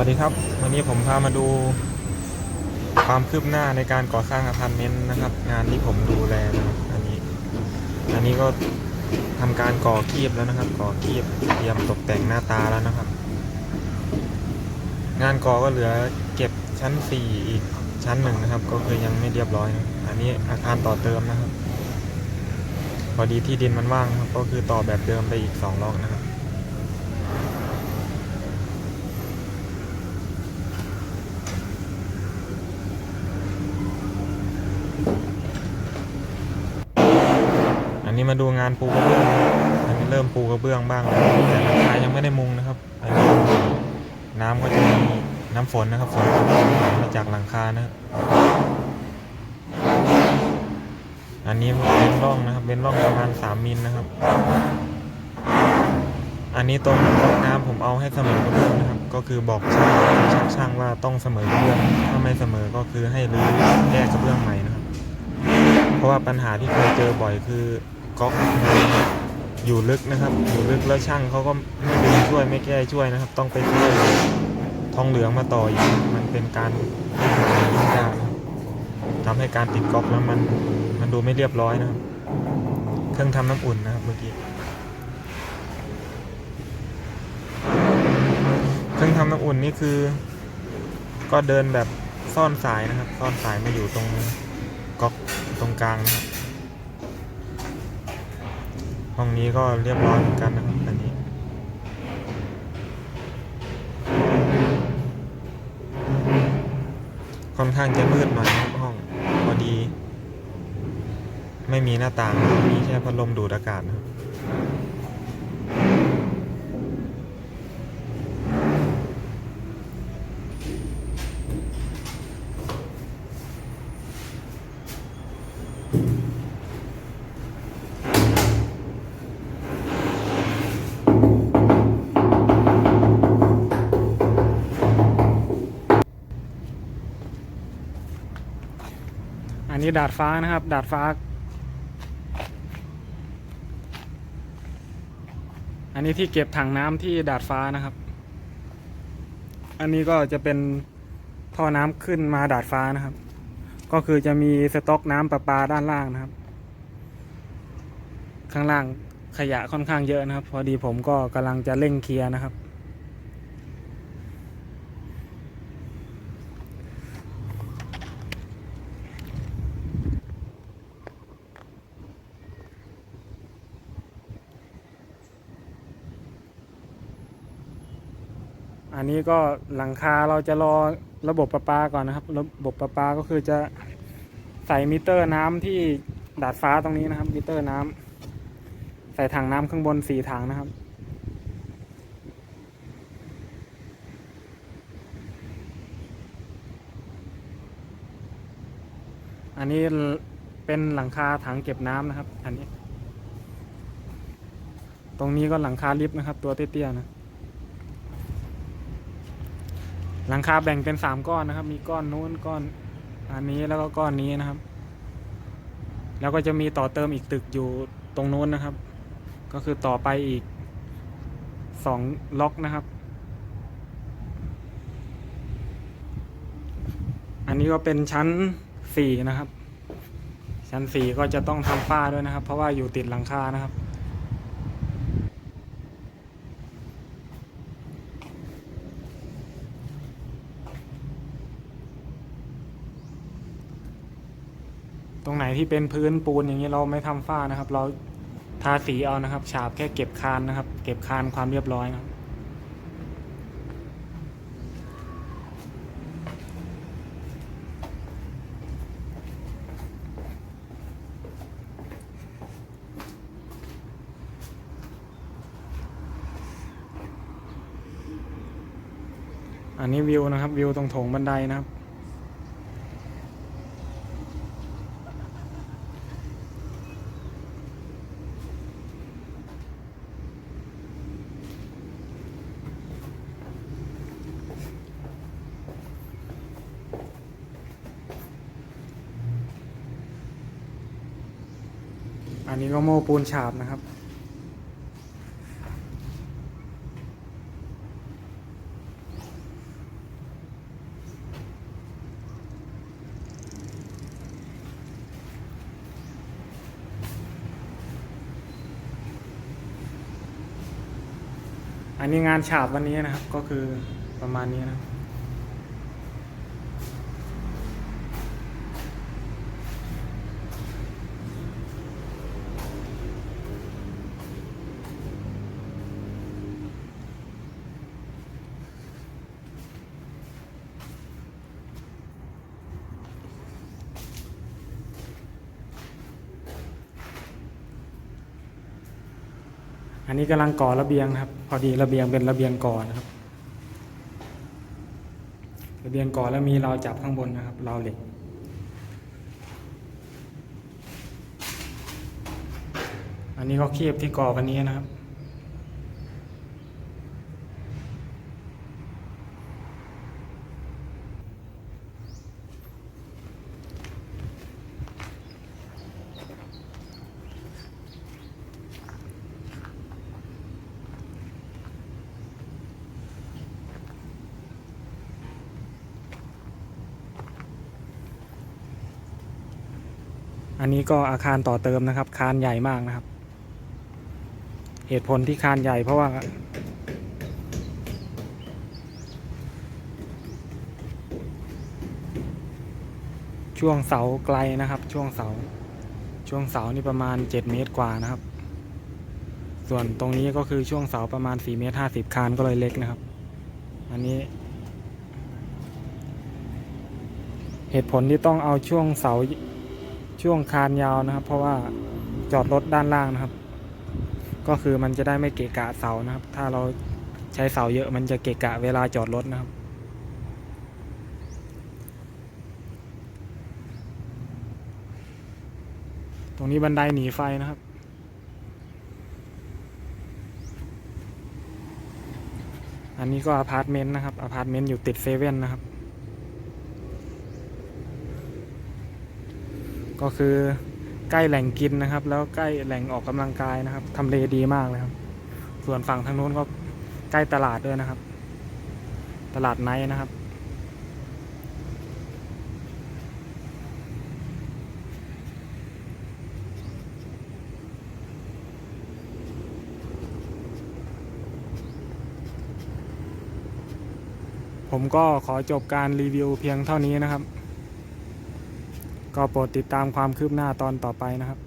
วัสดีครับ วันนี้ผมพามาดูความคืบหน้าในการก่อสร้างอพาร์ตเมนต์นะครับ งานที่ผมดูแลนะครับอันนี้ อันนี้ก็ทำการก่อคีบแล้วนะครับ ก่อคีบเตรียมตกแต่งหน้าตาแล้วนะครับ งานก่อก็เหลือเก็บชั้น 4 อีกชั้นหนึ่งนะครับ ก็คือยังไม่เรียบร้อยนะอันนี้อาคารต่อเติมนะครับ พอดีที่ดินมันว่างครับ ก็คือต่อแบบเดิมไปอีกสองล็อกนะครับ อั นี้มาดูงานปูกระเบื้องอันนี้เริ่มปูกระเบื้องบ้างแล้วแต่หลังคายังไม่ได้มุงนะครับอันนี้น้ำก็จะมีน้ำฝนนะครับฝนก็ไหลมาจากหลังคานะอันนี้เป็นร่องนะครับเป็นร่องประมาณ3มิลนะครับ อันนี้ตรงบล็อกน้ำผมเอาให้เสมอกระเบื้องนะครับ ก็คือบอกช่างช่างช่างว่าต้องเสมอกระเบื้องถ้าไม่เสมอก็คือให้รื้อแก้กระเบื้องใหม่นะครับ เพราะว่าปัญหาที่เคยเจอบ่อยคือ ก๊อกอยู่ลึกนะครับ อยู่ลึกแล้วช่างเขาก็ไม่ดึงช่วยไม่แก้ช่วยนะครับ ต้องไปช่วยทองเหลืองมาต่ออีกมันเป็นการยุ่งยากทำให้การติดก๊อกแล้วมันมันดูไม่เรียบร้อยนะครับ เครื่องทำน้ำอุ่นนะครับเมื่อกี้เครื่องทำน้ำอุ่นนี่คือ ก็เดินแบบซ่อนสายนะครับ ซ่อนสายมาอยู่ตรงก๊อกตรงกลางนะครับ ห้องนี้ก็เรียบร้อยเหมือนกันนะครับอันนี้ ค่อนข้างจะมืดหน่อยนะครับห้องพอดี ไม่มีหน้าต่างมีแค่พัดลมดูดอากาศนะครับ นนี้ดาดฟ้านะครับ ดาดฟ้า อันนี้ที่เก็บถังน้ำที่ดาดฟ้านะครับ อันนี้ก็จะเป็นท่อน้ำขึ้นมาดาดฟ้านะครับ ก็คือจะมีสต็อกน้ำประปาด้านล่างนะครับ ข้างล่างขยะค่อนข้างเยอะนะครับ พอดีผมก็กำลังจะเร่งเคลียร์นะครับ อันนี้ก็หลังคาเราจะรอระบบประปาก่อนนะครับ ระบบประปาก็คือจะใส่มิเตอร์น้ำที่ดาดฟ้าตรงนี้นะครับ มิเตอร์น้ำใส่ถังน้ำข้างบนสี่ถังนะครับอันนี้เป็นหลังคาถังเก็บน้ำนะครับ อันนี้ ตรงนี้ก็หลังคาลิฟต์นะครับ ตัวเตี้ยๆนะ หลังคาแบ่งเป็นสามก้อนนะครับ มีก้อนนู้นก้อนอันนี้แล้วก็ก้อนนี้นะครับ แล้วก็จะมีต่อเติมอีกตึกอยู่ตรงนู้นนะครับ ก็คือต่อไปอีกสองล็อกนะครับ อันนี้ก็เป็นชั้นสี่นะครับ ชั้นสี่ก็จะต้องทำฝ้าด้วยนะครับ เพราะว่าอยู่ติดหลังคานะครับ รงไหนที่เป็นพื้นปูนอย่างนี้เราไม่ทำฝ้านะครับ เราทาสีเอานะครับ ฉาบแค่เก็บคานนะครับ เก็บคานความเรียบร้อยนะครับอันนี้วิวนะครับวิวตรงโถงบันไดนะครับันนี้ก็โม่ปูนฉาบนะครับ อันนี้งานฉาบวันนี้นะครับก็คือประมาณนี้นะครับ อันนี้กำลังก่อระเบียงนะครับ พอดีระเบียงเป็นระเบียงก่อนะครับ ระเบียงก่อแล้วมีราวจับข้างบนนะครับราวเหล็กอันนี้ก็เคียบที่ก่อวันนี้นะครับ อันนี้ก็อาคารต่อเติมนะครับ คานใหญ่มากนะครับ เหตุผลที่คานใหญ่เพราะว่า ช่วงเสาไกลนะครับ ช่วงเสา ช่วงเสานี่ประมาณ 7 เมตรกว่านะครับ ส่วนตรงนี้ก็คือช่วงเสาประมาณ4เมตร50 คานก็เลยเล็กนะครับ อันนี้เหตุผลที่ต้องเอาช่วงเสา ช่วงคานยาวนะครับ เพราะว่าจอดรถด้านล่างนะครับ ก็คือมันจะได้ไม่เกะกะเสานะครับ ถ้าเราใช้เสาเยอะมันจะเกะกะเวลาจอดรถนะครับ ตรงนี้บันไดหนีไฟนะครับอันนี้ก็อพาร์ตเมนต์นะครับอพาร์ตเมนต์อยู่ติดเซเว่นนะครับ ก็คือใกล้แหล่งกินนะครับ แล้วใกล้แหล่งออกกำลังกายนะครับทำเลดีมากเลยครับ ส่วนฝั่งทางนู้นก็ใกล้ตลาดด้วยนะครับ ตลาดไนท์นะครับ ผมก็ขอจบการรีวิวเพียงเท่านี้นะครับ ก็โปรดติดตามความคืบหน้าตอนต่อไปนะครับ